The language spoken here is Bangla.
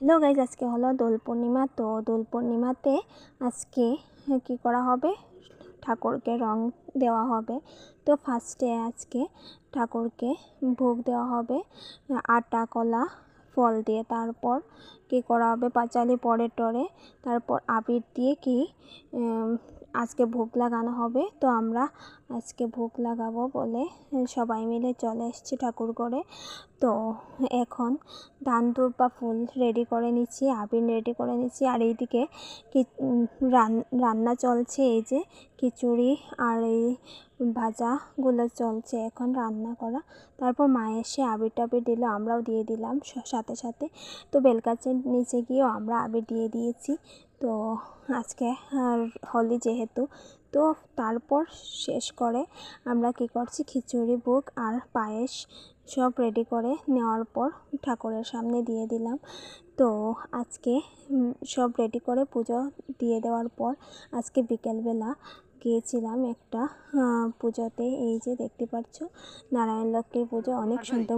হ্যালো গাইজ আজকে হলো দোল পূর্ণিমা। তো দোল পূর্ণিমাতে আজকে কি করা হবে? ঠাকুরকে রং দেওয়া হবে। তো ফার্স্টে আজকে ঠাকুরকে ভোগ দেওয়া হবে। আটা, কলা, ফল দিয়ে। তারপর কি করা হবে? পাঁচালি পরে টরে। তারপর আবির দিয়ে কি আজকে ভোগ লাগানো হবে, তো আমরা আজকে ভোগ লাগাবো বলে সবাই মিলে চলে এসেছি ঠাকুর করে। তো এখন ধান বা ফুল রেডি করে নিচ্ছি, আবির রেডি করে নিচ্ছি, আর এইদিকে কি রান্না চলছে এই যে খিচুড়ি আর এই ভাজাগুলো চলছে এখন রান্না করা। তারপর মা এসে আবির টাবির দিল, আমরাও দিয়ে দিলাম সাথে সাথে। তো বেলগাছের নিচে গিয়েও আমরা আবির দিয়ে দিয়েছি। তো আজকে আর হোলি যেহেতু তো তারপর শেষ করে আমরা কি করছি? খিচুড়ি বুক আর পায়েস সব রেডি করে নেওয়ার পর ঠাকুরের সামনে দিয়ে দিলাম। তো আজকে সব রেডি করে পুজো দিয়ে দেওয়ার পর আজকে বিকেলবেলা গিয়েছিলাম একটা পুজোতে। এই যে দেখতে পাচ্ছ নারায়ণ লক্ষ্মীর পুজো অনেক সুন্দর